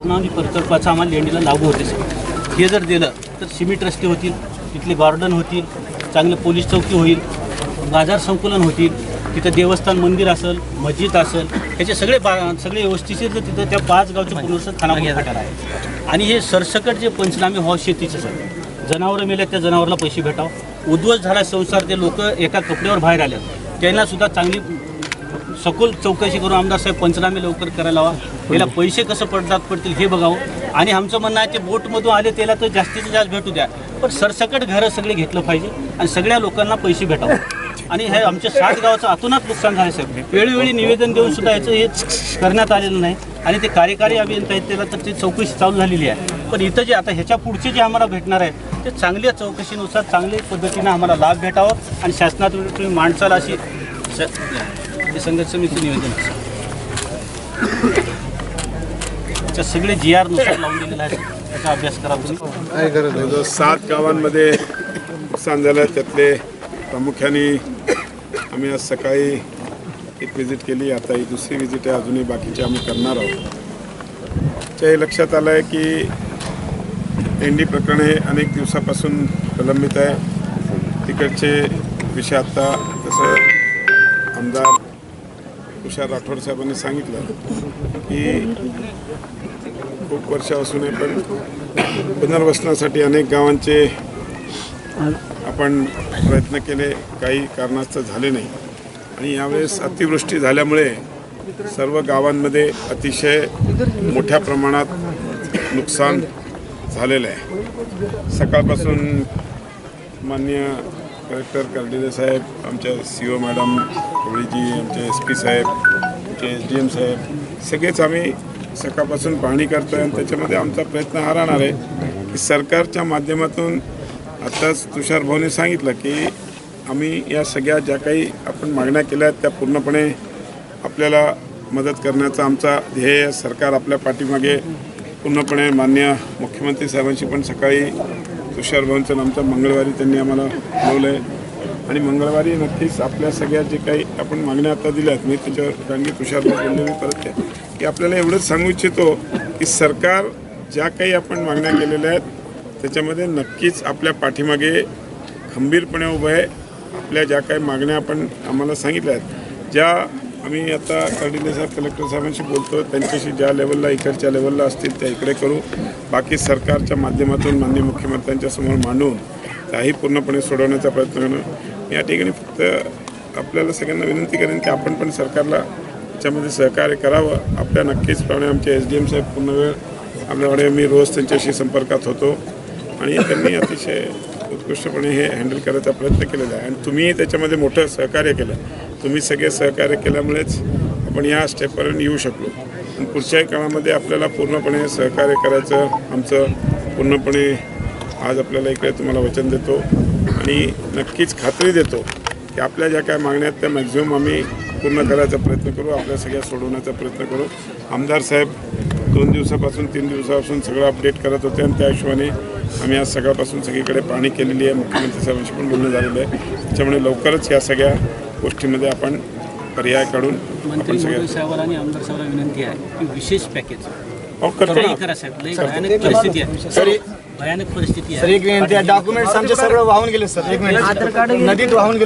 नावनी प्रकल्पाचं आम्हाला लेंडीला लागू होते सर हे जर दिलं तर सिमेंट रस्ते होतील तिथले गार्डन होतील चांगलं पोलीस चौकी होईल बाजार संकुलन होतील तिथं देवस्थान मंदिर असेल मस्जिद असेल ह्याचे सगळे बा सगळे व्यवस्थिशीर जर तिथं त्या पाच गावचं पुनर्वसन खानापूर फाट्याला आहे. आणि हे सरसकट जे पंचनामे व्हावं शेतीचं सर जनावरं मेल्या त्या जनावरला पैसे भेटावं. उद्ध्वस्त झाला संसार ते लोक एका कपड्यावर बाहेर आले त्यांना सुद्धा चांगली सखोल चौकशी करून आमदार साहेब पंचनामे लवकर करायला हवा. त्याला पैसे कसं पडतात पडतील हे बघावं. आणि आमचं म्हणणं आहे ते बोटमधून आले त्याला तर जास्तीत जास्त भेटू द्या. पण सरसकट घरं सगळे घेतलं पाहिजे आणि सगळ्या लोकांना पैसे भेटावं. आणि हे आमच्या सात गावाचं अतोनात नुकसान झालं साहेब. वेळोवेळी निवेदन देऊन सुद्धा याचं हे करण्यात आलेलं नाही. आणि ते कार्यकारी अभियंता आहेत त्याला तर ती चौकशी चालू झालेली आहे. पण इथं जे आता ह्याच्या पुढचे जे आम्हाला भेटणार आहेत ते चांगल्या चौकशीनुसार चांगल्या पद्धतीनं आम्हाला लाभ भेटावा आणि शासनात तुम्ही माणसाला अशी स- संघर्ष समितीचं निवेदन आहे. सगळे जी आरनुसार लावून दिलेलं आहे. त्याचा अभ्यास करा तुम्ही. जवळजवळ सात गावांमध्ये नुकसान झालं त्यातले प्रामुख्याने आम्ही आज सकाळी एक व्हिजिट केली आता ही दुसरी व्हिजिट आहे अजूनही बाकीचे आम्ही करणार आहोत. हे लक्षात आलं आहे की एंडी प्रकरण हे अनेक दिवसापासून प्रलंबित आहे. तिकडचे विषय आत्ता जसं आमदार तुषार राठोड साहेबांनी सांगितलं की खूप वर्षापासून आहे पण पुनर्वसनासाठी अनेक गावांचे आपण प्रयत्न केले काही कारणास्तव झाले नाही. आणि यावेळेस अतिवृष्टी झाल्यामुळे सर्व गावांमध्ये अतिशय मोठ्या प्रमाणात नुकसान झालेलं आहे. सकाळपासून मान्य कलेक्टर कर्डिले साहेब आमच्या सी ओ मॅडम कवळीजी आमचे एस पी साहेब आमचे एस डी एम साहेब सगळेच आम्ही सकाळपासून पाहणी करतो आहे आणि त्याच्यामध्ये आमचा प्रयत्न हा राहणार आहे की सरकारच्या माध्यमातून आत्ताच तुषार भाऊने सांगितलं की आम्ही या सगळ्या ज्या काही आपण मागण्या केल्या आहेत त्या पूर्णपणे आपल्याला मदत करण्याचा आमचा ध्येय सरकार आपल्या पाठीमागे पूर्णपणे मान्य मुख्यमंत्री साहेबांशी पण सकाळी तुषार भवनचं आणि मंगळवारी त्यांनी आम्हाला बोलवलं आहे आणि मंगळवारी नक्कीच आपल्या सगळ्या जे काही आपण मागण्या आता दिल्या आहेत मी त्याच्यावर कारण की तुषार भाऊ बोलले मी परत की आपल्याला एवढंच सांगू इच्छितो की सरकार ज्या काही आपण मागण्या केलेल्या आहेत त्याच्यामध्ये नक्कीच आपल्या पाठीमागे खंबीरपणे उभं आहे. आपल्या ज्या काही मागण्या आपण आम्हाला सांगितल्या आहेत ज्या आम्ही आता कर्डिले साहेब कलेक्टर साहेबांशी बोलतो त्यांच्याशी ज्या लेवलला इकडच्या लेवलला असतील त्या इकडे करू. बाकी सरकारच्या माध्यमातून माननीय मुख्यमंत्र्यांच्या समोर मांडून त्याही पूर्णपणे सोडवण्याचा प्रयत्न करणं या ठिकाणी फक्त आपल्याला सगळ्यांना विनंती करेन की आपण पण सरकारला त्याच्यामध्ये सहकार्य करावं. आपल्या नक्कीच प्रमाणे आमचे एस डी एम साहेब पूर्ण वेळ आपल्याकडे मी रोज त्यांच्याशी संपर्कात होतो. आणि त्यांनी अतिशय उत्कृष्टपणे हे हँडल करायचा प्रयत्न केलेला आहे. आणि तुम्ही त्याच्यामध्ये मोठं सहकार्य केलं. तुम्ही सगळे सहकार्य केल्यामुळेच आपण या स्टेपपर्यंत येऊ शकलो. पुढच्याही काळामध्ये आपल्याला पूर्णपणे सहकार्य करायचं आमचं पूर्णपणे आज आपल्याला इकडे तुम्हाला वचन देतो. आणि नक्कीच खात्री देतो की आपल्या ज्या काय मागण्या आहेत त्या मॅक्झिमम आम्ही पूर्ण करायचा प्रयत्न करू आपल्या सगळ्या सोडवण्याचा प्रयत्न करू. आमदार साहेब दोन दिवसापासून तीन दिवसापासून सगळं अपडेट करत होते आणि त्या हिशोबाने आम्ही आज सकाळपासून सगळीकडे पाहणी केलेली आहे. मुख्यमंत्री साहेबांशी पण बोलणं झालेलं आहे. त्याच्यामुळे लवकरच या सगळ्या गोष्टीमध्ये आपण पर्याय काढून मंत्री साहेबांना आणि आमदार साहेबांना विनंती आहे की विशेष पॅकेज लई भयानक परिस्थिती आहे. भयानक परिस्थिती आहे. एक मिनिट डॉक्युमेंट्स आमचे सगळं वाहून गेले सर. एक मिनिट. नदीत वाहून गेले.